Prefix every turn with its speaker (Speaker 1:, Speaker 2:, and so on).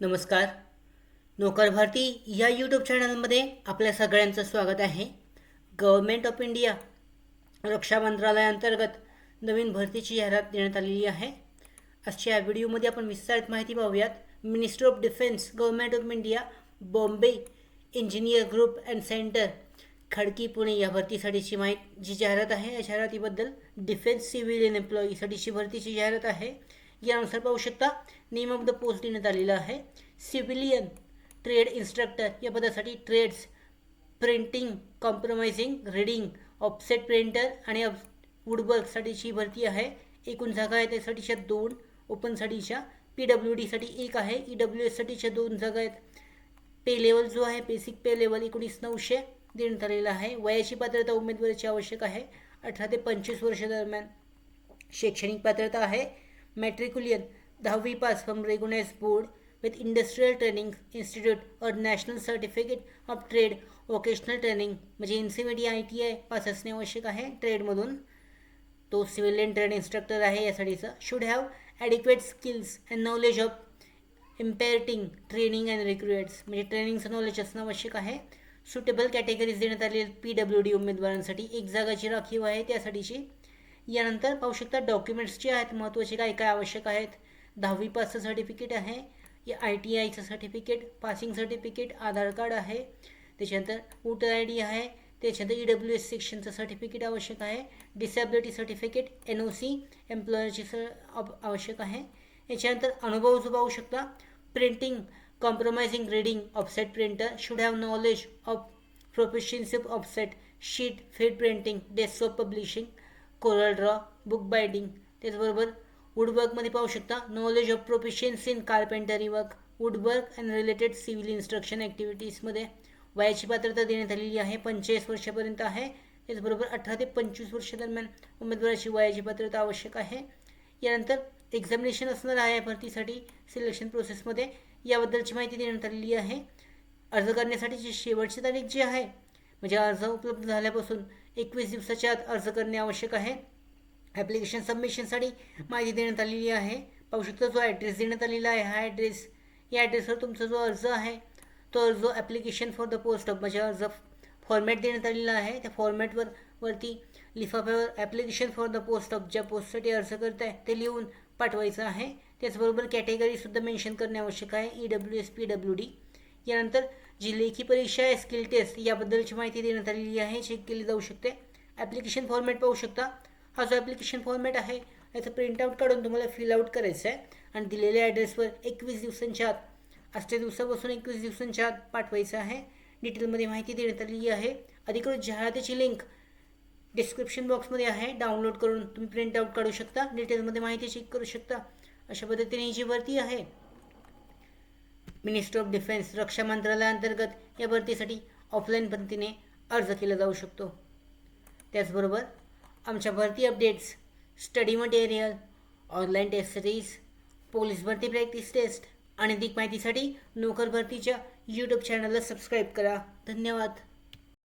Speaker 1: नमस्कार. नोकर भारती या यूट्यूब चॅनलमध्ये आपल्या सगळ्यांचं स्वागत आहे. गव्हर्मेंट ऑफ इंडिया रक्षा मंत्रालयाअंतर्गत नवीन भरतीची जाहिरात देण्यात आलेली आहे. आजच्या या व्हिडिओमध्ये आपण विस्तारित माहिती पाहूयात. Minister of defence government of India Bombay engineer group and centre Khadki Pune या भरतीसाठीची माहिती जी जाहिरात आहे या जाहिरातीबद्दल डिफेन्स सिव्हिलियन एम्प्लॉईसाठीची भरतीची जाहिरात आहे. यानुसार पाहू शकता. नेम ऑफ द पोस्ट देण्यात आलेलं आहे. सिव्हिलियन ट्रेड इन्स्ट्रक्टर या पदासाठी trades printing compromising reading offset printer आणि वुडवर्कसाठीची भरती आहे. एकूण जागा आहे त्यासाठीच्या दोन ओपनसाठीच्या पी डब्ल्यू डीसाठी एक आहे. ई डब्ल्यू एससाठीच्या दोन जागा आहेत. पे लेवल जो आहे बेसिक पे लेवल एकोणीस नऊशे देण्यात आलेला आहे. वयाची पात्रता उमेदवाराची आवश्यक आहे. अठरा ते पंचवीस वर्ष दरम्यान शैक्षणिक पात्रता आहे. मॅट्रिक्युलियन दहावी pass from recognised board with industrial training institute और national certificate of trade vocational training म्हणजे N C T I T I pass असणे आवश्यक आहे ट्रेडमधून तो सिव्हिलियन ट्रेड इन्स्ट्रक्टर आहे यासाठीचा should have adequate skills and knowledge of imparting training and recruits म्हणजे ट्रेनिंगचं नॉलेज असणं आवश्यक आहे. सुटेबल कॅटेगरीज देण्यात आलेली पी डब्ल्यू डी उमेदवारांसाठी एक जागाची राखीव आहे त्यासाठीची यानंतर पाहू शकता डॉक्युमेंट्स जे आहेत महत्त्वाचे काय काय आवश्यक आहेत. दहावी पासचं सर्टिफिकेट आहे या I T आयचं certificate passing certificate Aadhaar card आहे. त्याच्यानंतर वोटर आय डी आहे त्याच्यानंतर ई डब्ल्यू एस सेक्शनचं सर्टिफिकेट आवश्यक आहे. Disability certificate N O C एम्प्लॉयरची स आवश्यक आहे. याच्यानंतर अनुभव जो पाहू शकता printing compromising reading offset printer should have knowledge of proficiency offset sheet feed printing desktop publishing Corel draw book binding त्याचबरोबर वुडवर्कमध्ये पाहू शकता knowledge of professions in carpentry work woodwork and related civil instruction ॲक्टिव्हिटीजमध्ये वयाची पात्रता देण्यात आलेली आहे पंचेचाळीस वर्षापर्यंत आहे. त्याचबरोबर अठरा ते पंचवीस वर्ष दरम्यान उमेदवाराची वयाची पात्रता आवश्यक आहे. यानंतर एक्झामिनेशन असणार आहे भरतीसाठी सिलेक्शन प्रोसेसमध्ये याबद्दलची माहिती देण्यात आलेली आहे. अर्ज करण्यासाठीची शेवटची तारीख जी आहे म्हणजे अर्ज उपलब्ध झाल्यापासून एकवीस दिवसाच्या आत अर्ज करणे आवश्यक आहे. ॲप्लिकेशन सबमिशनसाठी माहिती देण्यात आलेली आहे. पाहू शकता जो ॲड्रेस देण्यात आलेला आहे हा ॲड्रेस या ॲड्रेसवर तुमचा जो अर्ज आहे तो अर्ज application for the post of म्हणजे अर्ज फॉर्मॅट देण्यात आलेला आहे. त्या फॉर्मॅटवर वरती लिफाफ्यावर application for the post of ज्या पोस्टसाठी अर्ज करत आहे ते लिहून पाठवायचं आहे. त्याचबरोबर कॅटेगरीसुद्धा मेन्शन करणे आवश्यक आहे. E W S P W D यानंतर जी लेखी परीक्षा आहे स्किल टेस्ट याबद्दलची माहिती देण्यात आलेली आहे चेक केली जाऊ शकते. ॲप्लिकेशन फॉर्मॅट पाहू शकता. हा जो ॲप्लिकेशन फॉर्मॅट आहे याचं प्रिंटआउट काढून तुम्हाला फिल आउट करायचं आहे आणि दिलेल्या ॲड्रेसवर एकवीस दिवसांच्या आत आजच्या दिवसापासून एकवीस दिवसांच्या आत पाठवायचं आहे. डिटेलमध्ये माहिती देण्यात आलेली आहे. अधिकृत जाहिरातीची लिंक डिस्क्रिप्शन बॉक्समध्ये आहे. डाउनलोड करून तुम्ही प्रिंटआउट काढू शकता. डिटेलमध्ये माहिती चेक करू शकता. अशा पद्धतीने ही जी भरती आहे मिनिस्टर ऑफ डिफेन्स रक्षा मंत्रालयाअंतर्गत या भरतीसाठी ऑफलाईन पद्धतीने अर्ज केला जाऊ शकतो. त्याचबरोबर आमच्या भरती updates study material online test series police भरती प्रॅक्टिस टेस्ट आणि अधिक माहितीसाठी नोकर भरतीच्या यूट्यूब चॅनलला सबस्क्राईब करा. धन्यवाद.